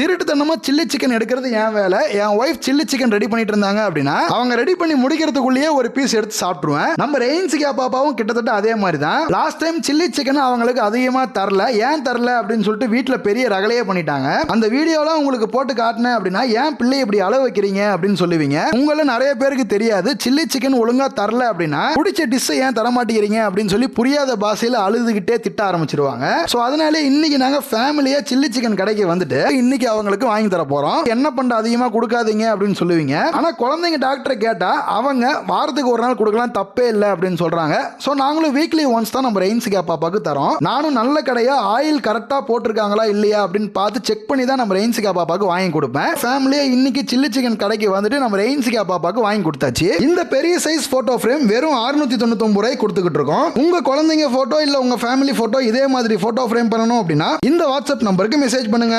திருட்டுத்தனமா chilli chicken எடுக்கிறது என் வேலை. என் ஒய்ஃப் சில்லி சிக்கன் ரெடி பண்ணிட்டு இருந்தாங்க அப்படின்னா அவங்க ரெடி பண்ணி முடிக்கிறதுக்குள்ளேயே ஒரு பீஸ் எடுத்து சாப்பிட்டுருவேன். நம்ம ரெயின்சிகா பாப்பாவும் கிட்டத்தட்ட அதே மாதிரி தான் லாஸ்ட் டைம் சில்லி சிக்கன் அவங்களுக்கு அதிகமா தரல. ஏன் தரல அப்படின்னு சொல்லிட்டு வீட்டில் பெரிய ரகலையே பண்ணிட்டாங்க. அந்த வீடியோலாம் உங்களுக்கு போட்டு காட்டினேன் அப்படின்னா ஏன் பிள்ளை இப்படி அளவு வைக்கிறீங்க அப்படின்னு சொல்லுவீங்க. உங்களும் நிறைய பேருக்கு தெரியாது. சில்லி சிக்கன் ஒழுங்கா தரல அப்படின்னா பிடிச்ச டிஷ்ஷை ஏன் தர மாட்டேங்கிறீங்க அப்படின்னு சொல்லி புரியாத பாசையில் அழுதுகிட்டே திட்ட ஆரம்பிச்சிருவாங்க. ஸோ அதனால இன்னைக்கு நாங்கள் ஃபேமிலியாக சில்லி சிக்கன் கடைக்கு வந்துட்டு இன்னைக்கு அவங்களுக்கு வாங்கி தர போறோம். என்ன பண்ண அதிகமா கொடுக்காதீங்க அப்படின்னு சொல்லுவீங்க. ஆனா குழந்தைங்க டாக்டரை கேட்டா அவங்க வாரத்துக்கு ஒரு நாள் கொடுக்கலாம் தப்பே இல்லை அப்படின்னு சொல்றாங்க. ஸோ நாங்களும் வீக்லி ஒன்ஸ் தான் நம்ம ரெயின்சிகா பாக்கு தரோம். நானும் நல்ல கடையா ஆயில் கரெக்டா போட்டிருக்காங்களா இல்லையா அப்படின்னு பார்த்து செக் பண்ணி தான் நம்ம ரெயின்சிகா பாப்பாக்கு வாங்கி கொடுப்பேன். ஃபேமிலியா இன்னைக்கு சில்லி சிக்கன் கடைக்கு வந்துட்டு நம்ம ரெயின்சிகா பாக்கு வாங்கி கொடுத்தாச்சு. இந்த பெரிய சைஸ் போட்டோ ஃப்ரேம் வெறும் 699 தொண்ணூத்தொம்பது ரூபாய் கொடுத்துக்கிட்டு இருக்கோம். உங்க குழந்தைங்க போட்டோ இல்ல உங்க ஃபேமிலி போட்டோ இதே மாதிரி போட்டோ ஃப்ரேம் பண்ணணும் அப்படின்னா இந்த வாட்ஸ்அப் நம்பருக்கு மெசேஜ் பண்ணுங்க.